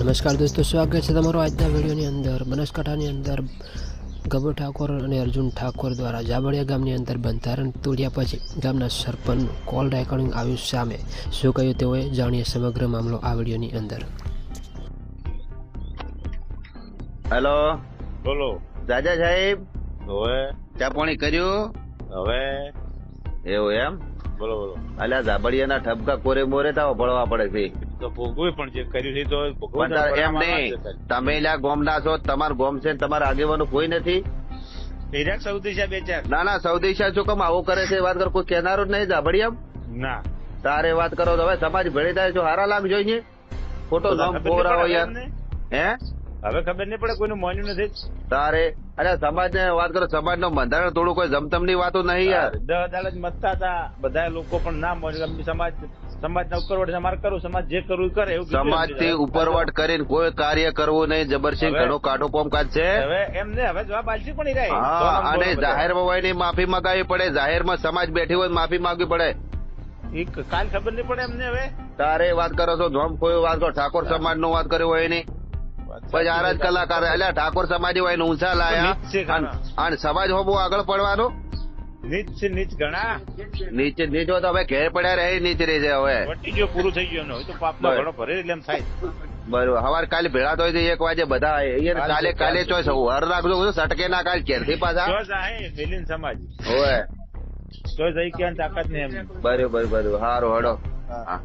નમસ્કાર દોસ્તો સ્વાગત છે તમારો આજના વિડીયોની અંદર બનાસકાંઠાની અંદર ગબુ ઠાકોર અને અર્જુન ઠાકોર દ્વારા જાબડિયા ગામની અંદર બંધારણ તોડ્યા પછી ગામના સરપંચનું કોલ રેકોર્ડિંગ આવ્યું સામે શું કહ્યું તેઓએ જાણીએ સમગ્ર મામલો આ વિડીયોની અંદર. હેલો. બોલો. રાજા સાહેબ. હવે. ચા પાણી કર્યું? હવે. એવું એમ? બોલો બોલો. અલ્યા જાબડિયાના ઠપકા કોરે મોરે તાવ પડવા પડે છે. તો ભોગવું પણ જે પણ તાર તો એમ નહીં. તમે ગોમના છો તમાર ગોમ છે તમારા આગેવાનો કોઈ નથી? ઈરાક સૌદી બે ચાર. ના ના સૌદી શાહ શું કમ આવું કરે છે? વાત કરો કોઈ કેનારો જ નહીં ધાબડિયામ ના. તારે વાત કરો તો હવે સમાજ ભેળી થાય છો હારા લાગ જોઈએ ખોટો નામ કોરા હોય યાર. હે? હવે ખબર નહીં પડે કોઈનું માન્યું નથી. તારે અરે સમાજ ને વાત કરો સમાજ નો બંધારણ થોડું કોઈ જમતમની વાતો નહીં યાર. દસ અદાલત મતતા હતા. બધા લોકો પણ ના મોન્યું. સમાજ સમાજ ના ઉપરવટ અમારે કરવું સમાજ જે કરવું કરે એવું સમાજથી ઉપરવટ કરીને કોઈ કાર્ય કરવું નહીં. જબરસિંહ ઘણો કાઢો કોમકાજ છે. હવે એમને હવે જવાબ આલશે પણ રહે. હા અને જાહેરમાં હોયની માફી મગાવી પડે. જાહેરમાં સમાજ બેઠી હોય માફી માંગવી પડે. કાલ ખબર નહીં પડે એમને હવે. તારે વાત કરો છો ધોમ કોઈ વાત કરો ઠાકોર સમાજ નો વાત કર્યો હોય નહીં પછી જ કલાકાર એટલે ઠાકોર સમાજ હોય ને ઊંચા લાયા. અને- સમાજ અને બહુ આગળ પડવાનો? નીચ નીચ ઘણા. નીચે નીચો તો હવે ઘેર પડ્યા રહે નીચ રહી છે હવે. વટી ગયો પૂરું થઈ ગયું. તો પાપનો ઘણો ભરે એટલે એમ થાય. બરોબર. હવાર કાલે ભેળા તો એક વાગે બધા અહીંયા કાલે કાલે ચોઈસ હર રાખજો સટકે ના કાલ ઘેરથી પાછા. ચોઈસ આહે મિલિયન સમાજ હોય ચોઈસ અહીં ક્યાં તાકાત એમ. બરોબર બરોબર. હારો હડો. હા. હા.